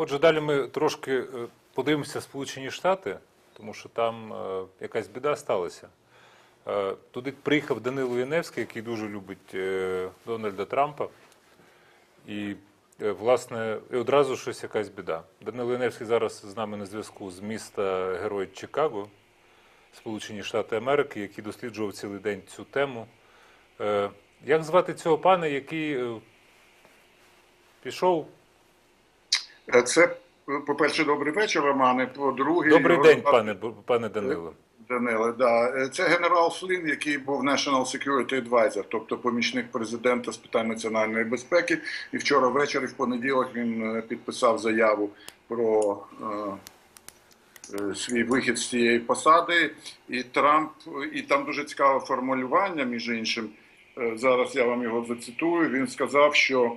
Отже, далі ми трошки е, подивимося Сполучені Штати, тому що там е, якась біда сталася. Е, Туди приїхав Данило Яневський, який дуже любить Дональда Трампа. І, власне, і одразу щось якась біда. Данило Яневський зараз з нами на зв'язку з міста Герой Чикаго, Сполучені Штати Америки, який досліджував цілий день цю тему. Як звати цього пана, який пішов Це, по-перше, добрий вечір, Романе. По-друге, Добрий його день, пане, пане Данило. Даниле. Да. Е, Це генерал Флін, який був National Security Advisor, тобто помічник президента з питань національної безпеки. І вчора ввечері, в понеділок, він е, підписав заяву про е, е, свій вихід з цієї посади. І Трамп, і там дуже цікаве формулювання, між іншим. Е, Зараз я вам його зацитую. Він сказав, що е,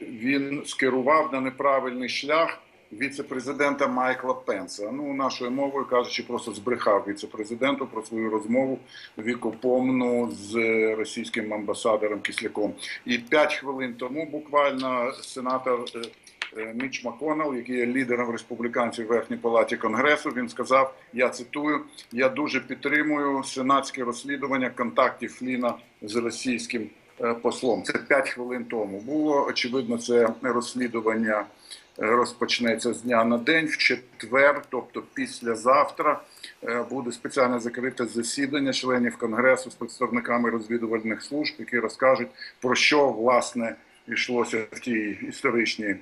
він скерував на неправильний шлях віце-президента Майкла Пенса. Ну, нашою мовою кажучи, просто збрехав віце-президенту про свою розмову вікопомну з російським амбасадором Кисляком. І п'ять хвилин тому буквально сенатор. е, е, Міч Маконел, який є лідером республіканців в Верхній палаті Конгресу, він сказав: я цитую: я дуже підтримую сенатське розслідування контактів Фліна з російським е, послом. Це п'ять хвилин тому було. Очевидно, це розслідування е, розпочнеться з дня на день, в четвер, тобто післязавтра, е, буде спеціально закрите засідання членів конгресу з представниками розвідувальних служб, які розкажуть про що власне. Йшлося в тій історичній е,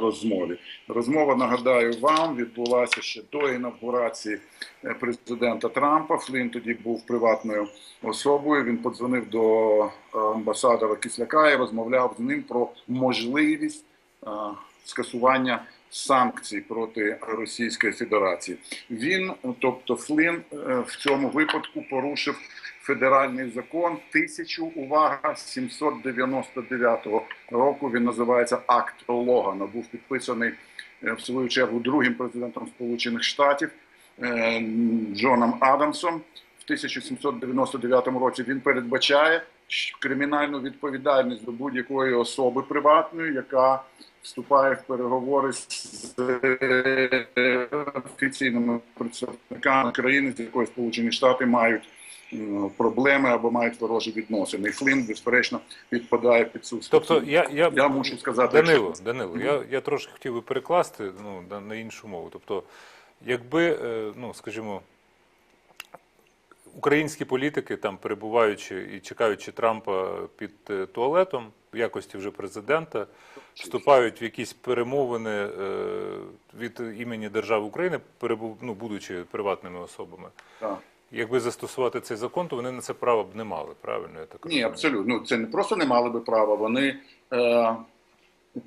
розмові. Розмова, нагадаю вам, відбулася ще до інавгурації е, президента Трампа. Флін тоді був приватною особою. Він подзвонив до е, амбасадора Кисляка і розмовляв з ним про можливість скасування санкцій проти Російської Федерації. Він, тобто Флін, е, в цьому випадку порушив федеральний закон тисячу увага 799 року. Він називається Акт Логана. Був підписаний е, в свою чергу другим президентом Сполучених Штатів е, Джоном Адамсом. В 1799 році він передбачає кримінальну відповідальність до будь-якої особи приватної, яка вступає в переговори з е, офіційними представниками країни, з якої Сполучені Штати мають проблеми або мають ворожі відносини. І безперечно, підпадає під цю. Тобто, я, я, я мушу сказати, Данило, якщо- Данило, я, я трошки хотів би перекласти ну, на, на іншу мову. Тобто, якби, е, ну, скажімо, українські політики, там перебуваючи і чекаючи Трампа під е, туалетом в якості вже президента, вступають в якісь перемовини е, від імені держави України, перебув, ну, будучи приватними особами. Так. Якби застосувати цей закон, то вони на це права б не мали, правильно? Я так Ні, абсолютно. Ну, це не просто не мали би права, вони е,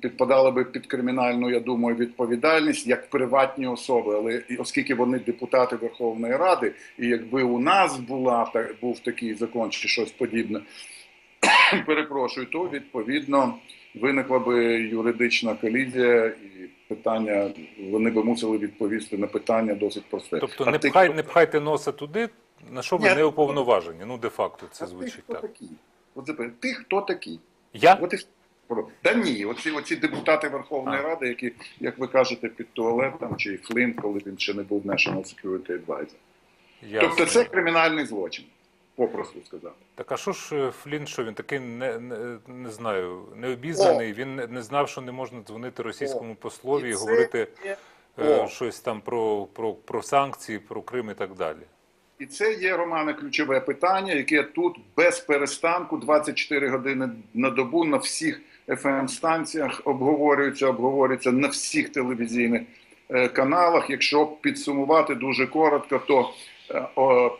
підпадали би під кримінальну, я думаю, відповідальність як приватні особи. Але оскільки вони депутати Верховної Ради, і якби у нас була та- був такий закон чи щось подібне, перепрошую, то відповідно виникла би юридична колізія питання. Вони би мусили відповісти на питання досить просте. Тобто А не, ти пхай, хто- не пхайте носа туди, на що ви Ні. не уповноважені. Ну, де-факто це а ти звучить хто так. такий? От тепер, ти хто такий? Я? От і. Та ні, оці, оці депутати Верховної А. Ради, які, як ви кажете, під туалетом чи Флін, коли він ще не був National Security Advisor. Ясно. Тобто це кримінальний злочин, попросту сказати. Так а що ж е, Флін, що він такий не, не, не знаю, необізнаний, він не, знав, що не можна дзвонити російському послові і, І це говорити є- е, щось там про, про, про санкції, про Крим і так далі. І це є, Романе, ключове питання, яке тут без перестанку 24 години на добу на всіх fm станціях обговорюється, обговорюється на всіх телевізійних е, каналах. Якщо підсумувати дуже коротко, то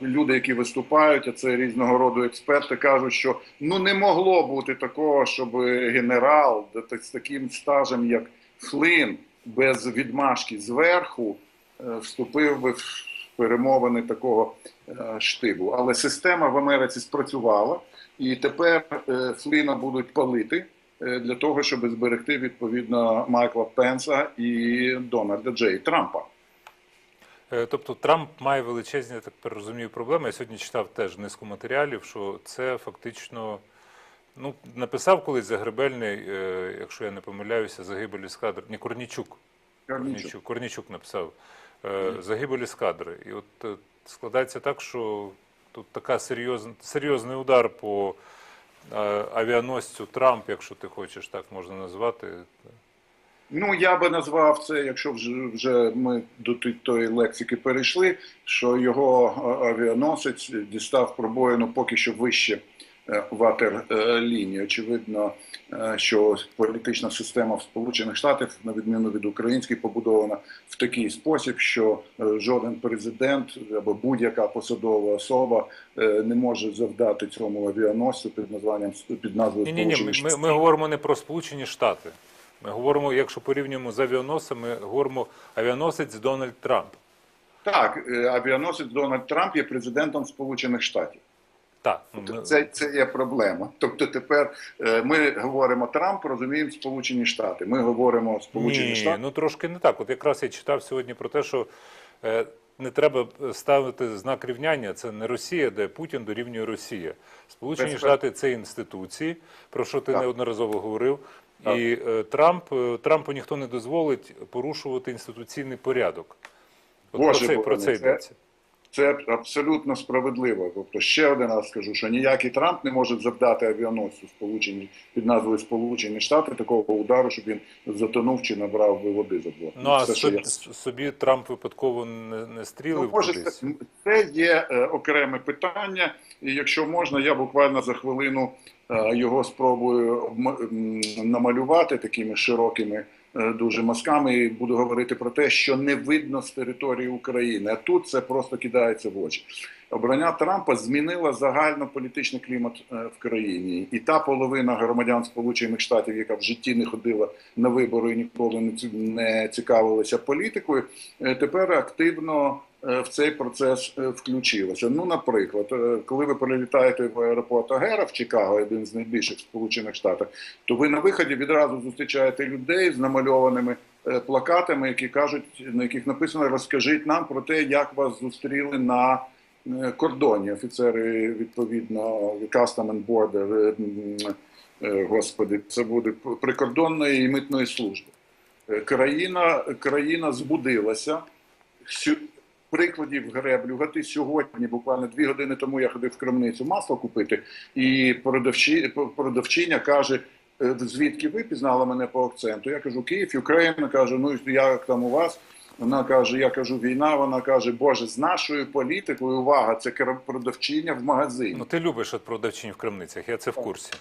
люди, які виступають, а це різного роду експерти, кажуть, що ну не могло бути такого, щоб генерал з таким стажем, як Флін, без відмашки зверху е, вступив би в перемовини такого е, штибу. Але система в Америці спрацювала, і тепер е, Фліна будуть палити е, для того, щоб зберегти відповідно Майкла Пенса і Дональда Джей Трампа. Е, Тобто Трамп має величезні, я так розумію, проблеми. Я сьогодні читав теж низку матеріалів, що це фактично Ну, написав колись Загребельний, е, якщо я не помиляюся, загибель ескадри. Ні, Корнічук. Корнічук, Корнічук написав е, загибель ескадри. І от складається так, що тут така серйозна, серйозний удар по авіаносцю Трамп, якщо ти хочеш, так можна назвати. Ну, я би назвав це, якщо вже, вже ми до тої лексики перейшли, що його е, авіаносець дістав пробоїну поки що вище е, ватерлінії. Очевидно, е, що політична система в Сполучених Штатах, на відміну від української, побудована в такий спосіб, що жоден президент або будь-яка посадова особа не може завдати цьому авіаносцю під названням під назвою Ні, ні, ні, ми, ми, ми говоримо не про Сполучені Штати. Ми говоримо, якщо порівнюємо з авіаносцем, ми говоримо авіаносець Дональд Трамп. Так, е, авіаносець Дональд Трамп є президентом Сполучених Штатів. Так, ну, Це, це є проблема. Тобто тепер е, ми говоримо Трамп, розуміємо Сполучені Штати. Ми говоримо Сполучені Ні, Штати. ну трошки не так. От якраз я читав сьогодні про те, що е, не треба ставити знак рівняння. Це не Росія, де Путін дорівнює Росія. Сполучені Штати це інституції, про що ти Так. неодноразово говорив. І е, Трамп е, Трампу ніхто не дозволить порушувати інституційний порядок. От Боже про це, про це це- йдеться. Це абсолютно справедливо. Тобто, ще один раз скажу, що ніякий Трамп не може завдати авіаносцю Сполучені під назвою Сполучені Штати такого удару, щоб він затонув чи набрав би води за бортом. Ну а Все, собі, я- собі Трамп випадково не, не стрілив Ну, може, це, це є е, окреме питання, і якщо можна, я буквально за хвилину е, його спробую намалювати такими широкими дуже мазками, і буду говорити про те, що не видно з території України. А тут це просто кидається в очі. Обрання Трампа змінила загальнополітичний клімат е, в країні, і та половина громадян Сполучених Штатів, яка в житті не ходила на вибори і ніколи не цікавилася політикою, е, тепер активно е, в цей процес е, включилася. Ну, наприклад, е, коли ви прилітаєте в аеропорт Агера в Чикаго, один з найбільших Сполучених Штатах, то ви на виході відразу зустрічаєте людей з намальованими е, плакатами, які кажуть, на яких написано Розкажіть нам про те, як вас зустріли на е, кордоні. Офіцери відповідно Custom and Border, е, е, господи, це буде прикордонної і митної служби. Е, Країна, країна збудилася. Прикладів греблювати сьогодні, буквально дві години тому я ходив в крамницю масло купити, і продавчі, продавчиня каже: «Е, звідки ви пізнали мене по акценту? Я кажу, Київ, Україна. Кажу, ну як там у вас? Вона каже: Я кажу, війна. Вона каже, Боже, з нашою політикою увага, це продавчиня в магазині. Ну ти любиш от продавчинь в крамницях, я це в курсі.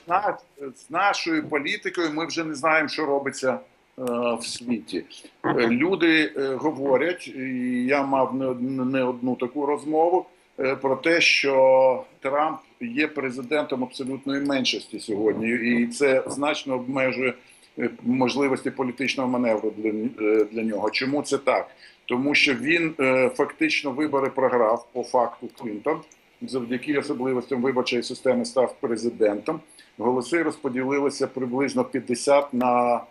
З нашою політикою ми вже не знаємо, що робиться в світі. Е, Люди е, говорять, і я мав не, одну таку розмову е, про те, що Трамп є президентом абсолютної меншості сьогодні, і це значно обмежує е, можливості політичного маневру для, е, для нього. Чому це так? Тому що він е, фактично вибори програв по факту Клінтон. Завдяки особливостям виборчої системи став президентом. Голоси розподілилися приблизно 50 на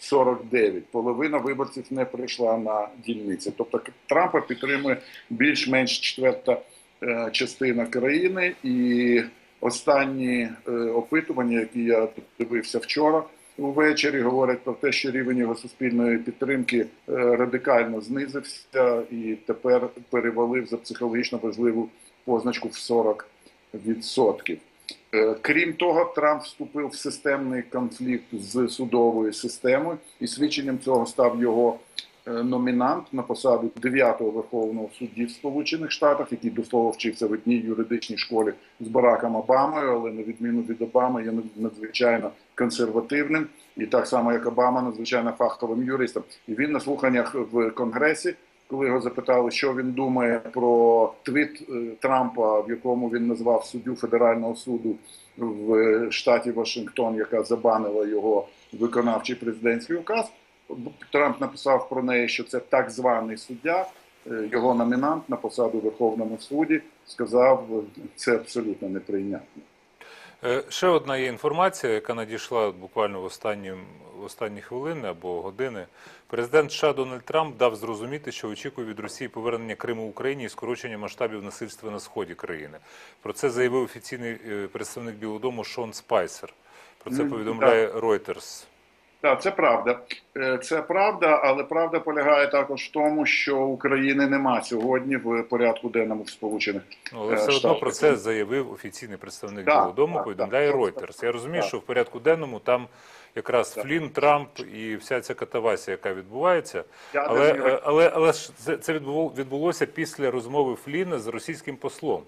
49. Половина виборців не прийшла на дільниці. Тобто Трампа підтримує більш-менш четверта е, частина країни. І останні е, опитування, які я дивився вчора увечері, говорять про те, що рівень його суспільної підтримки е, радикально знизився і тепер перевалив за психологічно важливу позначку в 40%. Е, Крім того, Трамп вступив в системний конфлікт з судовою системою, і свідченням цього став його е, номінант на посаду 9-го верховного судді в Сполучених Штатах, який до слова вчився в одній юридичній школі з Бараком Обамою, але на відміну від Обами є надзвичайно консервативним, і так само як Обама, надзвичайно фаховим юристом. І він на слуханнях в Конгресі коли його запитали, що він думає про твіт е, Трампа, в якому він назвав суддю федерального суду в е, штаті Вашингтон, яка забанила його виконавчий президентський указ. Трамп написав про неї, що це так званий суддя, е, його номінант на посаду в Верховному суді, сказав, це абсолютно неприйнятно. Ще одна є інформація, яка надійшла буквально в останні, в останні хвилини або години. Президент США Дональд Трамп дав зрозуміти, що очікує від Росії повернення Криму Україні і скорочення масштабів насильства на сході країни. Про це заявив офіційний е, представник Білого Дому Шон Спайсер. Про це повідомляє Reuters. Так, це правда. Е, Це правда, але правда полягає також в тому, що України нема сьогодні в порядку денному в Сполучених. Ну, але Е, все одно про це заявив офіційний представник Білого Дому, повідомляє так. Reuters. Я розумію, Так. що в порядку денному там якраз. Флін, Трамп і вся ця катавасія, яка відбувається. Але, е, але, але ж це, відбулося після розмови Фліна з російським послом.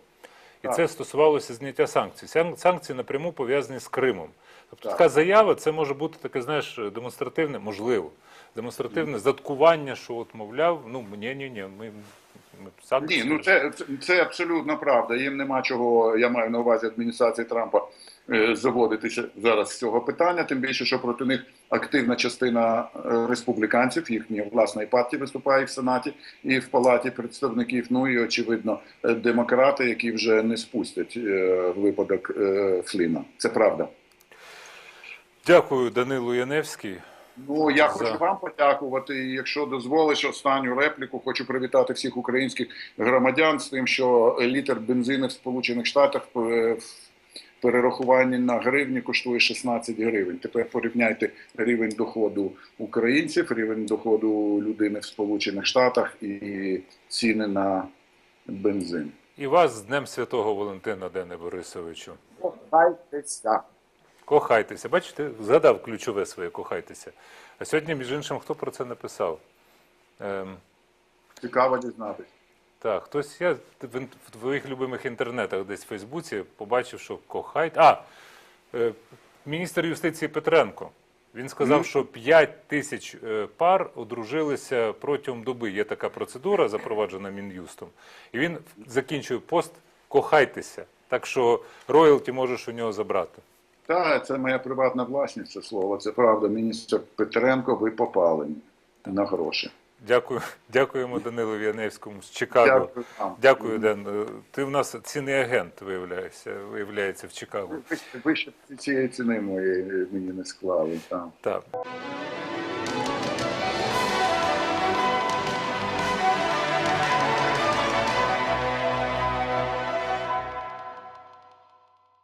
І Так. це стосувалося зняття санкцій. Сан- Санкції напряму пов'язані з Кримом. Тобто Так. така заява це може бути таке, знаєш, демонстративне, можливо, демонстративне заткування, що от, мовляв, ну ні, ні, ні, ми, ми санкції. Ні, ну це, це, це абсолютно правда. Їм нема чого, я маю на увазі адміністрації Трампа заводитися зараз з цього питання, тим більше, що проти них активна частина е, республіканців, їхньої власної партії виступає в Сенаті і в Палаті представників. Ну і очевидно, е, демократи, які вже не спустять е, випадок е, Фліна. Це правда. Дякую, Данилу Яневський. Ну я За- хочу вам подякувати. І якщо дозволиш останню репліку, хочу привітати всіх українських громадян з тим, що літр бензину в Сполучених Штатах е, в перерахуванні на гривні коштує 16 гривень. Тепер порівняйте рівень доходу українців, рівень доходу людини в Сполучених Штатах і ціни на бензин. І вас з Днем Святого Валентина, Дене Борисовичу. Кохайтеся. Кохайтеся. Бачите, згадав ключове своє кохайтеся. А сьогодні, між іншим, хто про це написав? Ем, Цікаво дізнатися. Так, хтось я в, твоїх любимих інтернетах десь в Фейсбуці побачив, що кохайте. А, е, міністр юстиції Петренко. Він сказав, що 5 тисяч е, пар одружилися протягом доби. Є така процедура, запроваджена Мін'юстом. І він закінчує пост Кохайтеся. Так що роялті можеш у нього забрати. Так, це моя приватна власність, це слово. Це правда. Міністр Петренко, ви попали на гроші. Дякую, дякуємо Данилу Яневському з Чикаго. Дякую. Дякую, Ден. Е, Ти в нас цінний агент виявляєшся, виявляється в Чикаго. Ви, ви ще цієї ціни моєї мені не склали. Так. Так.